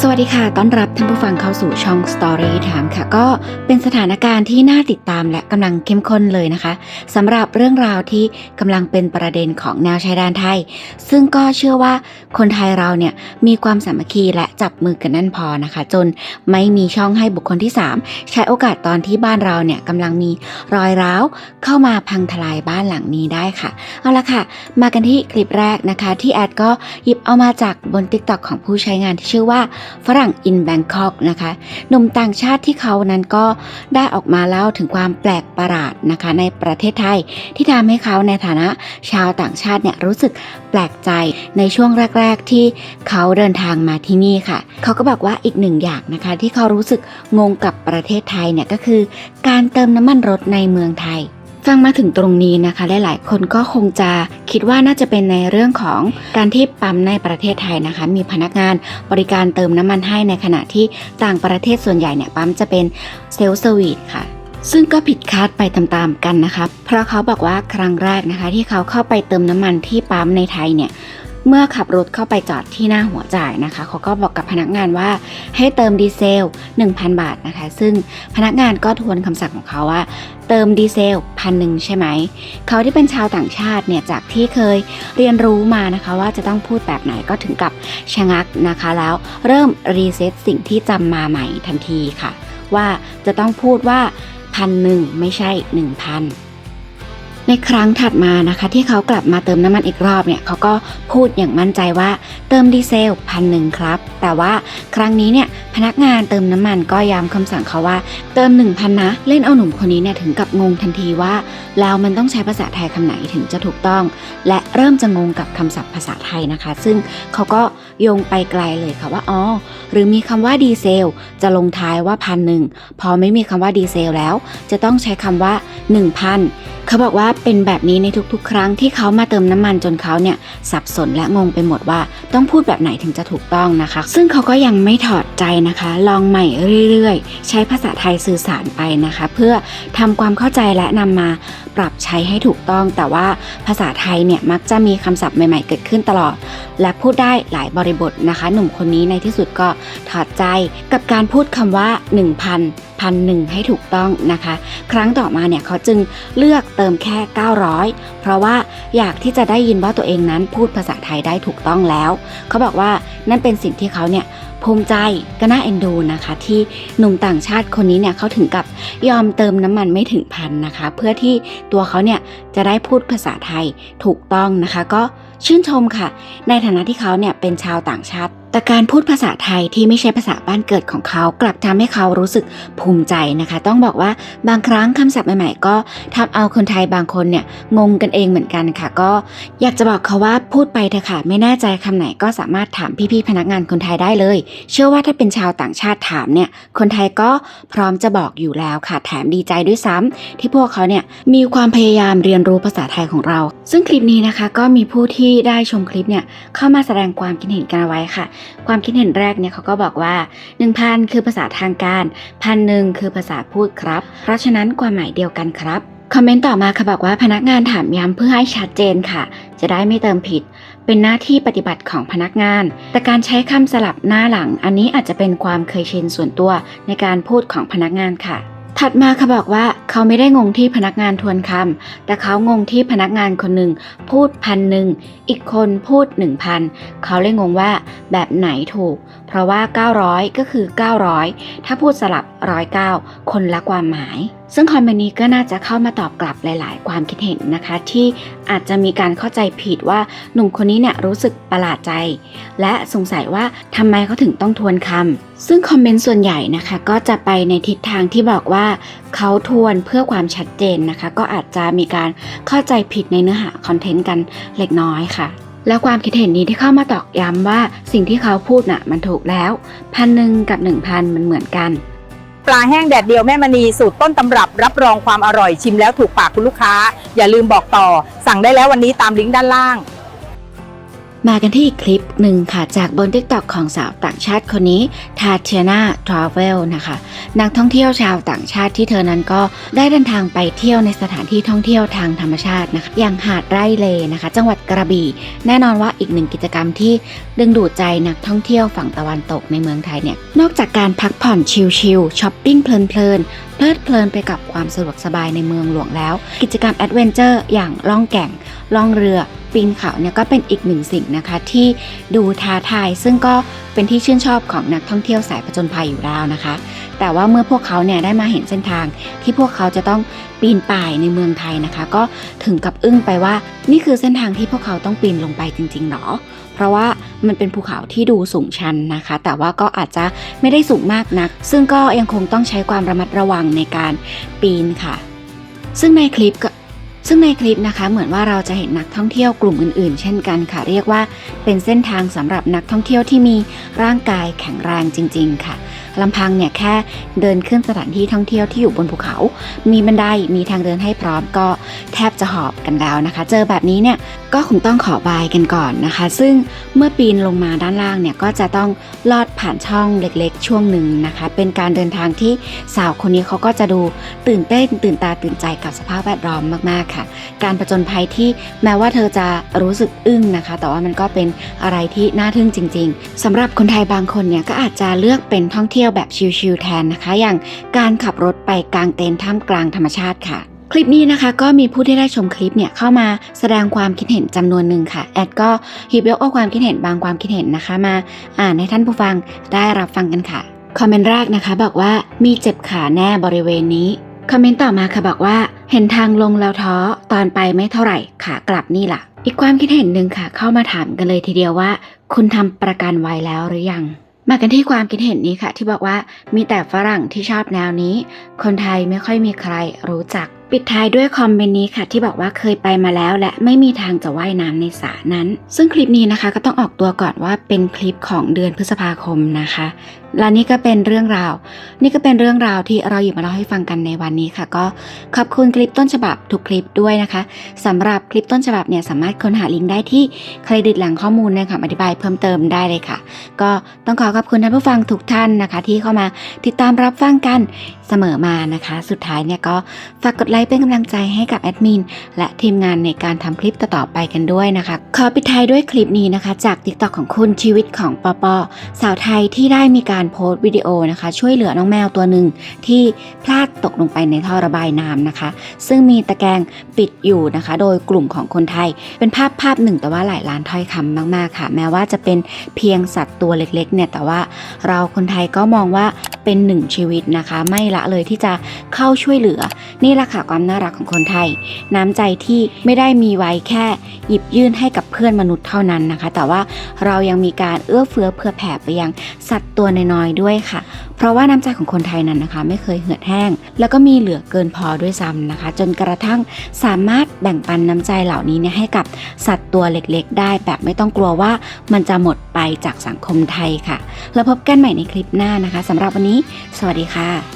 สวัสดีค่ะ ต้อนรับท่านผู้ฟังเข้าสู่ช่อง Story Time ค่ะ ก็เป็นสถานการณ์ที่น่าติดตามและกำลังเข้มข้นเลยนะคะสำหรับเรื่องราวที่กำลังเป็นประเด็นของแนวชายแดนไทย ซึ่งก็เชื่อว่าคนไทยเราเนี่ยมีความสามัคคีและจับมือกันแน่นพอนะคะ จนไม่มีช่องให้บุคคลที่ 3 ใช้โอกาสตอนที่บ้านเราเนี่ยกำลังมีรอยร้าวเข้ามาพังทลายบ้านหลังนี้ได้ค่ะ เอาละค่ะ มากันที่คลิปแรกนะคะ ที่แอดก็หยิบเอามาจากบน TikTok ของผู้ใช้งานที่ชื่อว่าฝรั่งอินแบงคอกนะคะหนุ่มต่างชาติที่เขานั้นก็ได้ออกมาเล่าถึงความแปลกประหลาดนะคะในประเทศไทยที่ทำให้เขาในฐานะชาวต่างชาติเนี่ยรู้สึกแปลกใจในช่วงแรก ๆ ที่เขาเดินทางมาที่นี่ค่ะ เขาก็บอกว่าอีกหนึ่งอย่างนะคะ ที่เขารู้สึกงงกับประเทศไทยเนี่ยก็คือ การเติมน้ำมันรถในเมืองไทย ฟังมาถึงตรงนี้นะคะหลายๆคนก็คงจะคิดว่าน่าจะเป็นในเรื่องของการที่ปั๊มในประเทศไทยนะคะ มีพนักงานบริการเติมน้ำมันให้ในขณะที่ต่างประเทศส่วนใหญ่เนี่ยปั๊มจะเป็นเซลล์สวีทค่ะซึ่งก็ผิดคาดไปตามๆกันนะคะ เพราะเขาบอกว่าครั้งแรกนะคะ ที่เขาเข้าไปเติมน้ำมันที่ปั๊มในไทยเนี่ย เมื่อขับรถเข้าไปจอดที่หน้าหัวจ่ายนะคะเขาก็บอกกับพนักงานว่าให้เติมดีเซล 1,000 บาทนะคะ ซึ่งพนักงานก็ทวนคำสั่งของเขาว่า เติมดีเซลพันหนึ่งใช่ไหม เขาที่เป็นชาวต่างชาติเนี่ยจากที่เคยเรียนรู้มานะคะ ว่าจะต้องพูดแบบไหนก็ถึงกับชะงักนะคะ แล้วเริ่มรีเซ็ตสิ่งที่จำมาใหม่ทันทีค่ะ ว่าจะต้องพูดว่าพันหนึ่งไม่ใช่หนึ่งพัน ในครั้งถัดมานะคะที่เขากลับมาเติมน้ำมันอีกรอบเนี่ยเขาก็พูดอย่างมั่นใจว่าเติมดีเซลพันหนึ่งครับ แต่ว่าครั้งนี้เนี่ยพนักงานเติมน้ำมันก็ย้ำคำสั่งเขาว่า เติม 1,000นะเล่นเอาหนุ่มคนนี้เนี่ยถึงกับงงทันทีว่าแล้วมันต้องใช้ภาษาไทยคำไหนถึงจะถูกต้อง และเริ่มจะงงกับคำศัพท์ภาษาไทยนะคะ ซึ่งเขาก็โยงไปไกลเลยค่ะว่าอ๋อหรือมีคำว่าดีเซลจะลงท้ายว่าพันหนึ่งพอไม่มีคำว่าดีเซลแล้ว จะต้องใช้คำว่า 1,000 เขาบอกว่าเป็นแบบนี้ในทุกๆ ครั้งที่เขามาเติมน้ำมันจนเขาเนี่ยสับสนและงงไปหมดว่าต้องพูดแบบไหนถึงจะถูกต้องนะคะ ซึ่งเขาก็ยังไม่ถอดใจนะคะ ลองใหม่เรื่อยๆ ใช้ภาษาไทยสื่อสารไปนะคะ เพื่อทำความเข้าใจและนำมาปรับใช้ให้ถูกต้อง แต่ว่าภาษาไทยเนี่ยมักจะมีคำศัพท์ใหม่ๆ เกิดขึ้นตลอด และพูดได้หลายบริบทนะคะ หนุ่มคนนี้ในที่สุดก็ถอดใจกับการพูดคำว่า 1,000พันหนึ่งให้ถูกต้องนะคะ ครั้งต่อมาเนี่ยเขาจึงเลือกเติมแค่ 900 เพราะว่าอยากที่จะได้ยินว่าตัวเองนั้นพูดภาษาไทยได้ถูกต้องแล้ว เขาบอกว่านั่นเป็นสิ่งที่เขาเนี่ยภูมิใจก็น่าเอ็นดูนะคะ ที่หนุ่มต่างชาติคนนี้เนี่ยเขาถึงกับยอมเติมน้ำมันไม่ถึงพันนะคะ เพื่อที่ตัวเขาเนี่ยจะได้พูดภาษาไทยถูกต้องนะคะ ก็ชื่นชมค่ะ ในฐานะที่เขาเนี่ยเป็นชาวต่างชาติ แต่การพูดภาษาไทยที่ไม่ใช่ภาษาบ้านเกิดของเขากลับทำให้เขารู้สึกภูมิใจนะคะ ต้องบอกว่าบางครั้งคำศัพท์ใหม่ๆ ก็ทำเอาคนไทยบางคนเนี่ยงงกันเองเหมือนกันค่ะ ก็อยากจะบอกเขาว่าพูดไปเถอะค่ะ ไม่แน่ใจคำไหนก็สามารถถามพี่ๆพนักงานคนไทยได้เลย เชื่อว่าถ้าเป็นชาวต่างชาติถามเนี่ยคนไทยก็พร้อมจะบอกอยู่แล้วค่ะแถมดีใจด้วยซ้ำที่พวกเขาเนี่ยมีความพยายามเรียนรู้ภาษาไทยของเรา ซึ่งคลิปนี้นะคะ ก็มีผู้ที่ได้ชมคลิปเนี่ยเข้ามาแสดงความคิดเห็นกันไว้ค่ะความคิดเห็นแรกเนี่ยเขาก็บอกว่า 1,000 คือภาษาทางการพันหนึ่งคือภาษาพูดครับ เพราะฉะนั้นความหมายเดียวกันครับคอมเมนต์ต่อมาค่ะบอกว่าพนักงานถามย้ำเพื่อให้ชัดเจนค่ะ จะได้ไม่เติมผิด เป็นหน้าที่ปฏิบัติของพนักงาน แต่การใช้คำสลับหน้าหลัง อันนี้อาจจะเป็นความเคยชินส่วนตัวในการพูดของพนักงานค่ะ ถัดมาเขาบอกว่าเขาไม่ได้งงที่พนักงานทวนคำแต่เขางงที่พนักงานคนหนึ่งพูดพันหนึ่งอีกคนพูดหนึ่งพันเขาเลยงงว่าแบบไหนถูก เพราะว่า 900 ก็คือ 900 ถ้าพูดสลับ 109 คนละความหมาย ซึ่งคอมเมนต์นี้ก็น่าจะเข้ามาตอบกลับหลาย ๆ ความคิดเห็นนะคะ ที่อาจจะมีการเข้าใจผิดว่าหนุ่มคนนี้เนี่ยรู้สึกประหลาดใจ และสงสัยว่าทำไมเขาถึงต้องทวนคำซึ่งคอมเมนต์ส่วนใหญ่นะคะ ก็จะไปในทิศทางที่บอกว่าเขาทวนเพื่อความชัดเจนนะคะ ก็อาจจะมีการเข้าใจผิดในเนื้อหาคอนเทนต์กันเล็กน้อยค่ะแล้วความคิดเห็นนี้ที่เข้ามาตอกย้ำว่าสิ่งที่เขาพูดน่ะมันถูกแล้วพันหนึ่งกับหนึ่งพันมันเหมือนกัน ปลาแห้งแดดเดียวแม่มณีสูตรต้นตำรับ รับรองความอร่อยชิมแล้วถูกปากคุณลูกค้า อย่าลืมบอกต่อ สั่งได้แล้ววันนี้ตามลิงก์ด้านล่าง มากันที่อีกคลิปหนึ่งค่ะ จากบน t ิ k t o k ของสาวต่างชาติคนนี้ทาเทียนาทราเวลนะคะ นักท่องเที่ยวชาวต่างชาติที่เธอนั้นก็ได้เดินทางไปเที่ยวในสถานที่ท่องเที่ยวทางธรรมชาตินะคะอย่างหาดไร่เลนะคะ จังหวัดกระบี่ แน่นอนว่าอีกหนึ่งกิจกรรมที่ดึงดูดใจนักท่องเที่ยวฝั่งตะวันตกในเมืองไทยเนี่ยนอกจากการพักผ่อนชิลๆช้อปปิ้งเพลินๆเพลิดเพลินไปกับความสะดวกสบายในเมืองหลวงแล้ว กิจกรรมแอดเวนเจอร์อย่างล่องแก่ง ล่องเรือ ปีนเขาเนี่ยก็เป็นอีกหนึ่งสิ่งนะคะที่ดูท้าทายซึ่งก็เป็นที่ชื่นชอบของนักท่องเที่ยวสายผจญภัยอยู่แล้วนะคะ แต่ว่าเมื่อพวกเขาเนี่ยได้มาเห็นเส้นทาง ที่พวกเขาจะต้องปีนป่ายในเมืองไทยนะคะ ก็ถึงกับอึ้งไปว่า นี่คือเส้นทางที่พวกเขาต้องปีนลงไปจริงๆหรอ เพราะว่ามันเป็นภูเขาที่ดูสูงชันนะคะ แต่ว่าก็อาจจะไม่ได้สูงมากนัก ซึ่งก็ยังคงต้องใช้ความระมัดระวังในการปีนค่ะ ซึ่งในคลิปก็ ซึ่งในคลิปนะคะเหมือนว่าเราจะเห็นนักท่องเที่ยวกลุ่มอื่นๆ เช่นกันค่ะ เรียกว่าเป็นเส้นทางสำหรับนักท่องเที่ยวที่มีร่างกายแข็งแรงจริง ๆ ค่ะ ลำพังเนี่ยแค่เดินขึ้นสถานที่ท่องเที่ยวที่อยู่บนภูเขา มีบันไดมีทางเดินให้พร้อมก็แทบจะหอบกันแล้วนะคะ เจอแบบนี้เนี่ยก็คงต้องขอบายกันก่อนนะคะ ซึ่งเมื่อปีนลงมาด้านล่างเนี่ยก็จะต้องลอดผ่านช่องเล็กๆ ช่วงหนึ่งนะคะ เป็นการเดินทางที่สาวคนนี้เขาก็จะดูตื่นเต้นตื่นตาตื่นใจกับสภาพแวดล้อมมากๆค่ะ การประจนภัยที่แม้ว่าเธอจะรู้สึกอึ้งนะคะ แต่ว่ามันก็เป็นอะไรที่น่าทึ่งจริง ๆสำหรับคนไทยบางคนเนี่ยก็อาจจะเลือกเป็นท่องเที่ยวแบบชิลๆแทนนะคะ อย่างการขับรถไปกลางเต็นท์ท่ามกลางธรรมชาติค่ะคลิปนี้นะคะก็มีผู้ที่ได้ชมคลิปเนี่ยเข้ามาแสดงความคิดเห็นจำนวนหนึ่งค่ะ แอดก็หยิบยกเอาความคิดเห็นบางความคิดเห็นนะคะ มาอ่านให้ท่านผู้ฟังได้รับฟังกันค่ะ คอมเมนต์แรกนะคะ บอกว่ามีเจ็บขาแน่บริเวณนี้ คอมเมนต์ต่อมาค่ะบอกว่าเห็นทางลงแล้วท้อตอนไปไม่เท่าไหร่ขากลับนี่แหละอีกความคิดเห็นหนึ่งค่ะ เข้ามาถามกันเลยทีเดียวว่า คุณทำประกันไว้แล้วหรือยัง มากันที่ความคิดเห็นนี้ค่ะ ที่บอกว่ามีแต่ฝรั่งที่ชอบแนวนี้ คนไทยไม่ค่อยมีใครรู้จัก ปิดท้ายด้วยคอมเมนต์นี้ค่ะ ที่บอกว่าเคยไปมาแล้ว และไม่มีทางจะว่ายน้ำในสระนั้น ซึ่งคลิปนี้นะคะ ก็ต้องออกตัวก่อนว่าเป็นคลิปของเดือนพฤษภาคมนะคะและนี่ก็เป็นเรื่องราว นี่ก็เป็นเรื่องราวที่เราหยิบมาเล่าให้ฟังกันในวันนี้ค่ะ ก็ขอบคุณคลิปต้นฉบับทุกคลิปด้วยนะคะสำหรับคลิปต้นฉบับเนี่ยสามารถค้นหาลิงก์ได้ที่เครดิตหลังข้อมูลในคำอธิบายเพิ่มเติมได้เลยค่ะ ก็ต้องขอขอบคุณท่านผู้ฟังทุกท่านนะคะ ที่เข้ามาติดตามรับฟังกันเสมอมานะคะ สุดท้ายเนี่ยก็ฝากกดไลค์เป็นกำลังใจให้กับแอดมินและทีมงานในการทำคลิปต่อๆไปกันด้วยนะคะ ขอปิดท้ายด้วยคลิปนี้นะคะ จาก t ิ k t o k ของคุณชีวิตของปอปอสาวไทยที่ได้มีการการโพสต์วิดีโอนะคะ ช่วยเหลือน้องแมวตัวหนึ่งที่พลาดตกลงไปในท่อระบายน้ำนะคะ ซึ่งมีตะแกรงปิดอยู่นะคะ โดยกลุ่มของคนไทย เป็นภาพภาพหนึ่งแต่ว่าหลายล้านถ้อยคำมาก ๆ ค่ะ แม้ว่าจะเป็นเพียงสัตว์ตัวเล็กๆเนี่ยแต่ว่าเราคนไทยก็มองว่า เป็นหนึ่งชีวิตนะคะ ไม่ละเลยที่จะเข้าช่วยเหลือ นี่แหละค่ะความน่ารักของคนไทย น้ำใจที่ไม่ได้มีไว้แค่หยิบยื่นให้กับเพื่อนมนุษย์เท่านั้นนะคะ แต่ว่าเรายังมีการเอื้อเฟื้อเผื่อแผ่ไปยังสัตว์ตัวน้อยๆด้วยค่ะ เพราะว่าน้ำใจของคนไทยนั้นนะคะ ไม่เคยเหือดแห้ง แล้วก็มีเหลือเกินพอด้วยซ้ำนะคะ จนกระทั่งสามารถแบ่งปันน้ำใจเหล่านี้เนี่ยให้กับสัตว์ตัวเล็กๆ ได้แบบไม่ต้องกลัวว่ามันจะหมดไปจากสังคมไทยค่ะ แล้วพบกันใหม่ในคลิปหน้านะคะสำหรับวันนี้นี้ สวัสดีค่ะ